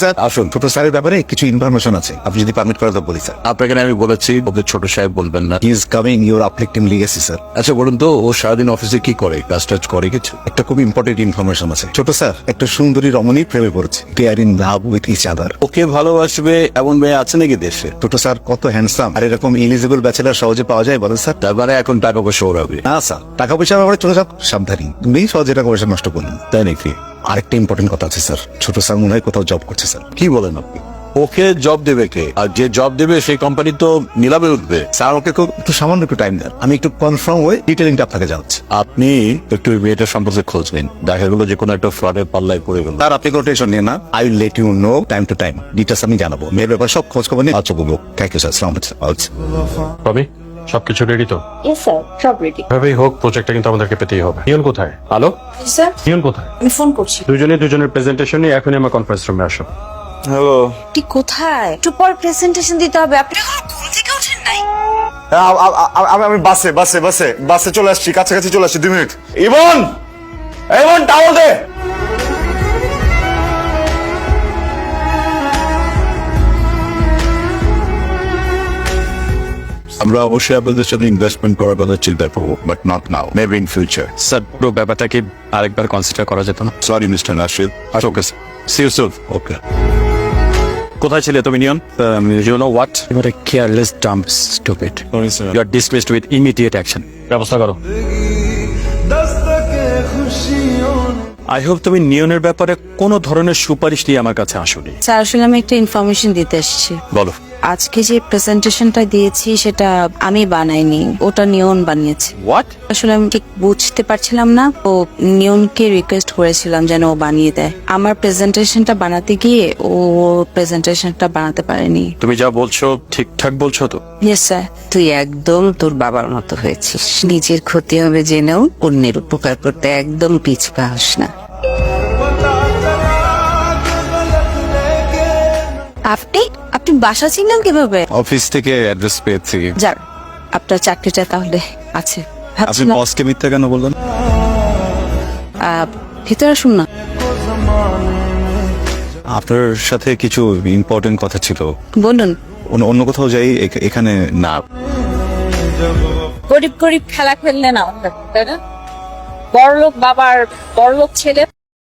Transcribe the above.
Sir আসুন। ছোট স্যারের ব্যাপারে কিছু ইনফরমেশন আছে। আপনি যদি পারমিট করে তো বলি স্যার আপনাকে আমি বলেছি ছোট সাহেব বলবেন না। He is coming your uplifting legacy sir আচ্ছা বলুন তো ও সারাদিন অফিসে কি করে? কাজ টাজ করে কিছু? একটা খুব ইম্পর্টেন্ট ইনফরমেশন আছে। ছোট স্যার একটা সুন্দরী রমণী প্রেমে পড়েছে। They are in love with each other ওকে ভালোবাসবে এমন মেয়ে আছে নাকি দেশে? ছোট স্যার কত হ্যান্ডসাম আর এরকম এলিজিবল ব্যাচেলার সহজে পাওয়া যায় বলেন স্যার তার মানে এখন টাকা পয়সা না স্যার টাকা পয়সা ব্যাপারে চলে যাক সাবধানী। তুমি সহজে টাকা পয়সা নষ্ট করলেন তাই নাকি? আরেকটা ইম্পর্টেন্ট কথা আছে স্যার ছোট স্যার মনে হয় কোথাও জব করছে স্যার কি বলেন আপনি? ওকে জব দেবে কে? আর যে জব দেবে সেই কোম্পানি তো নিলামে উঠবে। স্যার ওকে খুব একটু সামান্য একটু টাইম দেন। আমি একটু কনফার্ম হয়ে ডিটেলিংটা আপনাকে জানাচ্ছি। আপনি একটু মেয়েটার সম্পর্কে খোঁজ নিন। দেখা গেলো যে কোনো একটা ফ্রডের পাল্লায় পড়ে গেল। স্যার আপনি কোনো টেনশন নিয়ে না। I will let you know time to time details আমি জানাব। মেয়ের ব্যাপার সব খোঁজ খবর নিয়ে আচ্ছা বলব। থ্যাংক ইউ স্যার সালাম আচ্ছা রবি? সবকিছু রেডি তো? ইয়েস স্যার সব রেডি এভাবেই হোক প্রজেক্টটা কিন্তু আমাদেরকে পেতেই হবে। নিয়ন কোথায়? হ্যালো স্যার নিয়ন কোথায়? আমি ফোন করছি। দুজনে দুজনের প্রেজেন্টেশন নিয়ে এখনই আমার কনফারেন্স রুমে আসো। কি কোথায়? একটু পর প্রেজেন্টেশন দিতে হবে। আপনি এখনও ঘুম থেকে ওঠেন নাই? আ- আ- আ- আমি আমি বাসে বাসে বাসে বাসে চলে আসছি কাছাকাছি চলে আসছি দুই মিনিট। ইবন! আমরা অবশ্যই আপনাদের সাথে ইনভেস্টমেন্ট করার কথা চিন্তা করব but not now maybe in future sir পুরো ব্যাপারটাকে আরেকবার কনসিডার করা যেত না? Sorry mister Nashid okay see you soon okay কোথায় ছিলে তুমি নিয়ন you know what you are careless dumb stupid you are dismissed with immediate action ব্যবস্থা করো। আই হোপ তুমি নিয়নের ব্যাপারে কোনো ধরনের সুপারিশ নিয়ে আমার কাছে আসোনি। স্যার আসলে আমি একটা ইনফরমেশন দিতে এসেছি। বলো। আজকে যে প্রেজেন্টেশনটা দিয়েছি সেটা আমি বানাইনি। ওটা নিয়ন বানিয়েছে। আসলে আমি ঠিক বুঝতে পারছিলাম না। ও নিয়নকে রিকোয়েস্ট করেছিলাম যেন ও বানিয়ে দেয়। আমার প্রেজেন্টেশনটা বানাতে গিয়ে ও প্রেজেন্টেশনটা বানাতে পারেনি। তুমি যা বলছো ঠিকঠাক বলছো তো? ইয়েস স্যার তুই একদম তোর বাবার মতো হয়েছিস। নিজের ক্ষতি হবে জেনেও অন্যের উপকার করতে একদম পিছপা হস না। আপনি আপনি বাসা চিনলেন কীভাবে? অফিস থেকে অ্যাড্রেস পেয়েছি। যাক আপনার চাকরিটা তাহলে আছে। আপনি ভাবছিলাম বসকে মিথ্যা কেন বললেন? আহ, ভিতরে আসুন না। আপনার সাথে কিছু ইম্পর্টেন্ট কথা ছিল। বলুন। অন্য অন্য কোথাও যাই এখ- এখানে না। গরিব গরিব খেলা খেললে না তাই না? বড়লোক বাবার বড়লোক ছেলে